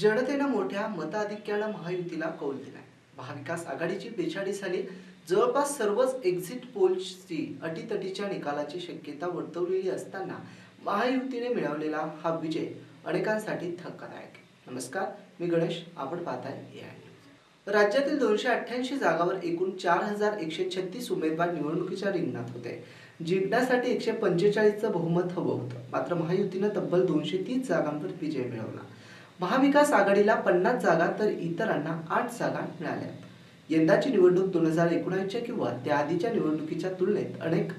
जनतेनं मोठ्या मताधिक्यानं महायुतीला कौल दिलाय. महाविकास आघाडीची बेछाडी झाली. जवळपास सर्वच एक्झिट पोल्सची अटीतटीच्या निकालाची शक्यता वर्तवलेली असताना महायुतीने मिळवलेला हा विजय अनेकांसाठी धक्कादायक नमस्कार मी गणेश. आपण पाहताय AI राज्यातील दोनशे अठ्ठ्याऐंशी जागावर एकूण चार हजार एकशे छत्तीस उमेदवार निवडणुकीच्या रिंगणात होते. जिंकण्यासाठी एकशे पंचेचाळीसचं बहुमत हवं होतं. मात्र महायुतीनं तब्बल दोनशे तीस जागांवर विजय मिळवला. महाविकास आघाडीला पन्नास जागा तर इतरांना आठ जागा मिळाल्या यंदाची निवडणूक दोन हजार एकोणावीसच्या किंवा त्याआधीच्या निवडणुकीच्या तुलनेत अनेक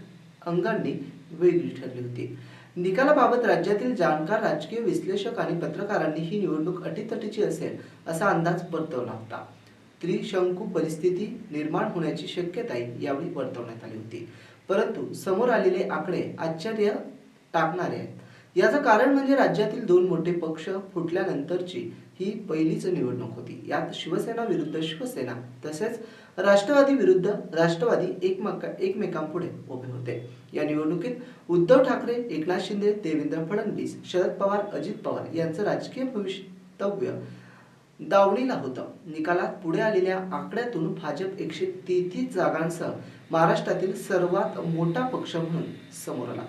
अंगांनी वेगळी ठरली होती. निकालाबाबत राज्यातील जाणकार राजकीय विश्लेषक आणि पत्रकारांनी ही निवडणूक अटीतटीची असेल असा अंदाज वर्तवला होता. त्रिशंकू परिस्थिती निर्माण होण्याची शक्यताही यावेळी वर्तवण्यात आली होती. परंतु समोर आलेले आकडे आश्चर्य टाकणारे आहेत. याचं कारण म्हणजे राज्यातील दोन मोठे पक्ष फुटल्यानंतरची ही पहिलीच निवडणूक होती. यात शिवसेना विरुद्ध शिवसेना तसेच राष्ट्रवादी विरुद्ध राष्ट्रवादी एकमेका एकमेकांपुढे उभे होते. या निवडणुकीत उद्धव ठाकरे एकनाथ शिंदे देवेंद्र फडणवीस शरद पवार अजित पवार यांचं राजकीय भविष्यव्य दावणीला होतं. निकालात पुढे आलेल्या आकड्यातून भाजप एकशे तेहतीस जागांसह महाराष्ट्रातील सर्वात मोठा पक्ष म्हणून समोर आला.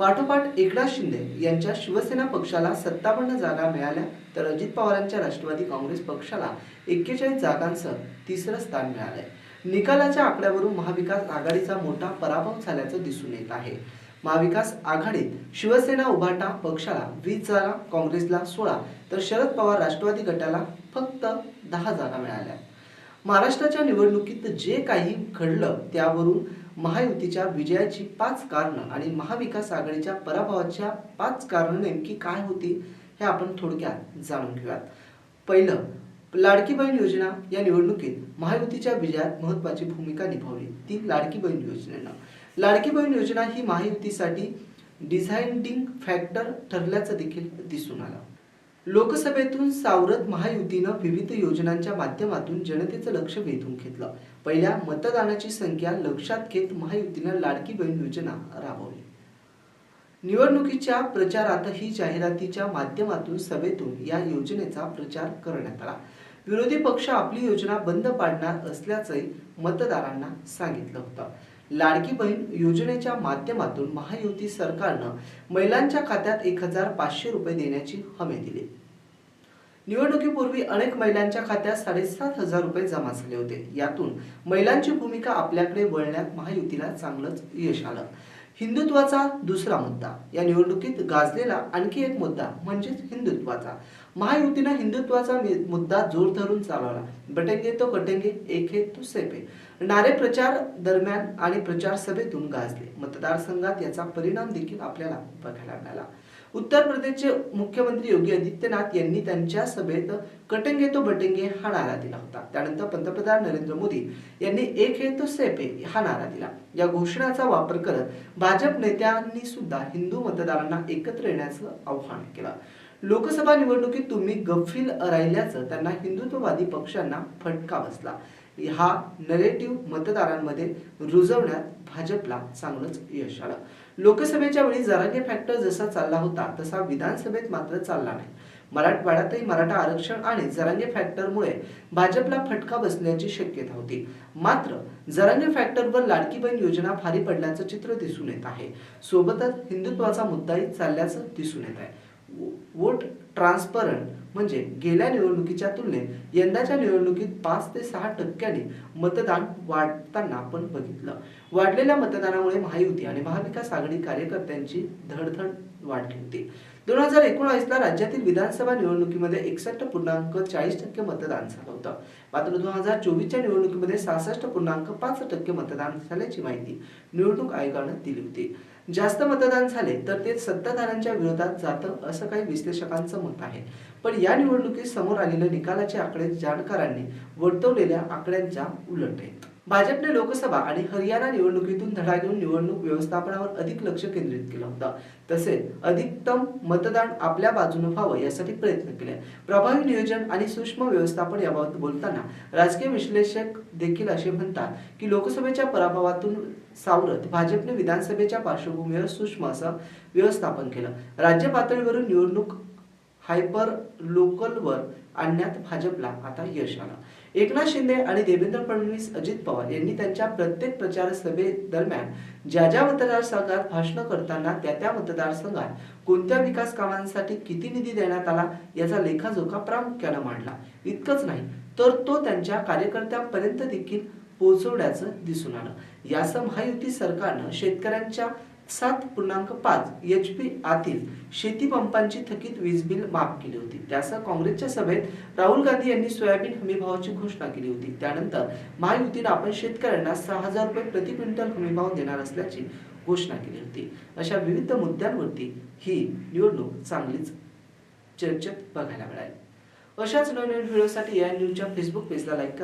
पाठोपाठ एकनाथ शिंदे यांच्या शिवसेना पक्षाला सत्तावन्न जागा मिळाल्या तर अजित पवारांच्या राष्ट्रवादी काँग्रेस पक्षाला एक्केचाळीस जागांसह तिसरं स्थान मिळालंय. निकालाच्या आकड्यावरून महाविकास आघाडीचा मोठा पराभव झाल्याचं दिसून येत आहे. महाविकास आघाडीत शिवसेना उभाटा पक्षाला वीस जागा काँग्रेसला सोळा तर शरद पवार राष्ट्रवादी गटाला फक्त दहा जागा मिळाल्या. महाराष्ट्राच्या निवडणुकीत जे काही घडलं त्यावरून महायुतीच्या विजयाची पाच कारणं आणि महाविकास आघाडीच्या पराभवाच्या पाच कारणं नेमकी काय होती हे आपण थोडक्यात जाणून घेऊयात. पहिलं लाडकी बहीण योजना या निवडणुकीत महायुतीच्या विजयात महत्वाची भूमिका निभावली. ती लाडकी बहीण योजनेनं. लाडकी बहीण योजना ही महायुतीसाठी डिझायनिंग फॅक्टर ठरल्याचं देखील दिसून आलं. लोकसभेतून सावरत महायुतीनं विविध योजनांच्या माध्यमातून जनतेचं लक्ष वेधून घेतलं. पहिल्या मतदानाची संख्या लक्षात घेत महायुतीनं लाडकी बहीण योजना राबवली. निवडणुकीच्या प्रचारातही जाहिरातीच्या माध्यमातून सभेतून या योजनेचा प्रचार करण्यात आला. विरोधी पक्ष आपली योजना बंद पाडणार असल्याचंही मतदारांना सांगितलं होतं. लाडकी बहीण योजनेच्या माध्यमातून महायुती सरकारनं महिलांच्या खात्यात एक हजार पाचशे रुपये देण्याची हमी दिली. निवडणुकीपूर्वी अनेक महिलांच्या खात्यात साडेसात हजार रुपये जमा झाले होते. यातून महिलांची भूमिका आपल्याकडे वळण्यात महायुतीला चांगलंच यश आलं. हिंदुत्वाचा दुसरा मुद्दा. या निवडणुकीत गाजलेला आणखी एक मुद्दा म्हणजेच हिंदुत्वाचा. महायुतीनं हिंदुत्वाचा मुद्दा जोर धरून चालवला. बटेंगे तो कटेंगे एक हे तो सेपे नारे प्रचार दरम्यान आणि प्रचार सभेतून गाजले. मतदारसंघात याचा परिणाम देखील आपल्याला बघायला मिळाला. उत्तर प्रदेशचे मुख्यमंत्री योगी आदित्यनाथ यांनी त्यांच्या सभेत कटेंगे तो बटेंगे हा नारा दिला होता. त्यानंतर पंतप्रधान नरेंद्र मोदी यांनी एक हे तो सेपे हा नारा दिला. या घोषणाचा वापर करत भाजप नेत्यांनी सुद्धा हिंदू मतदारांना एकत्र येण्याचं आव्हान केलं. लोकसभा निवडणुकीत तुम्ही गफील राहिल्याचं त्यांना हिंदुत्ववादी पक्षांना फटका बसला. हा नरेटिव्ह मतदारांमध्ये रुजवण्यात भाजपला चांगलंच यश आलं. लोकसभेच्या वेळी जरांगे फॅक्टर जसा चालला होता तसा विधानसभेत मात्र चालला नाही. मराठवाड्यातही मराठा आरक्षण आणि जरांगे फॅक्टरमुळे भाजपला फटका बसण्याची शक्यता होती. मात्र जरांगे फॅक्टरवर लाडकी बहीण योजना भारी पडल्याचं चित्र दिसून येत आहे. सोबतच हिंदुत्वाचा मुद्दाही चालल्याचं दिसून येत आहे. वोट ट्रान्सपरंट म्हणजे गेल्या निवडणुकीच्या तुलनेत यंदाच्या निवडणुकीत पाच ते सहा टक्क्यांनी मतदान वाढताना आपण बघितलं. वाढलेल्या मतदानामुळे महायुती आणि महाविकास आघाडी कार्यकर्त्यांची धडधड वाढली होती. दोन हजार एकोणावीसला राज्यातील विधानसभा निवडणुकीमध्ये एकसष्ट पूर्णांक चाळीस टक्के मतदान झालं होतं. मात्र दोन हजार चोवीसच्या निवडणुकीमध्ये सहासष्ट पूर्णांक पाच टक्के मतदान झाल्याची माहिती निवडणूक आयोगानं दिली होती. जास्त मतदान झाले तर ते सत्ताधाऱ्यांच्या विरोधात जातं असं काही विश्लेषकांचं मत आहे. पण या निवडणुकीत समोर आलेल्या निकालाचे आकडे जाणकारांनी वर्तवलेल्या आकड्यांच्या उलट आहेत. भाजपने लोकसभा आणि हरियाणा निवडणुकीतून धडा घेऊन निवडणूक व्यवस्थापनावर अधिक लक्ष केंद्रित केलं होतं. तसेच अधिकतम मतदान आपल्या बाजूने व्हावं यासाठी प्रयत्न केले. प्रभावी नियोजन आणि सूक्ष्म व्यवस्थापन याबाबत बोलताना राजकीय विश्लेषक देखील असे म्हणतात की लोकसभेच्या पराभवातून सावरत भाजपने विधानसभेच्या पार्श्वभूमीवर सूक्ष्म असं व्यवस्थापन केलं. राज्य पातळीवरून निवडणूक हायपर लोकलवर आणण्यात भाजपला आता यश आलं. एकनाथ शिंदे आणि देवेंद्र फडणवीस अजित पवार यांनी त्यांच्या प्रत्येक प्रचार सभेदरम्यान ज्या ज्या मतदारसंघात भाषण करताना त्या त्या मतदारसंघात कोणत्या विकास कामांसाठी किती निधी देण्यात आला याचा लेखाजोखा प्रामुख्यानं मांडला. इतकंच नाही तर तो त्यांच्या कार्यकर्त्यांपर्यंत देखील पोहोचवण्याचं दिसून आलं. यासह महायुती सरकारनं शेतकऱ्यांच्या सात पूर्णांक पाच एच पी आतील शेतीपंपांची थकीत वीज बिल माफ केली होती. त्यासह काँग्रेसच्या सभेत राहुल गांधी यांनी सोयाबीन हमीभावाची घोषणा केली होती. त्यानंतर महायुतीनं आपण शेतकऱ्यांना सहा हजार रुपये प्रति क्विंटल हमीभाव देणार असल्याची घोषणा केली होती. अशा विविध मुद्द्यांवरती ही निवडणूक चांगलीच चर्चेत बघायला मिळाली. अशाच नवनवीन व्हिडिओसाठी या न्यूजच्या फेसबुक पेजला लाईक करा.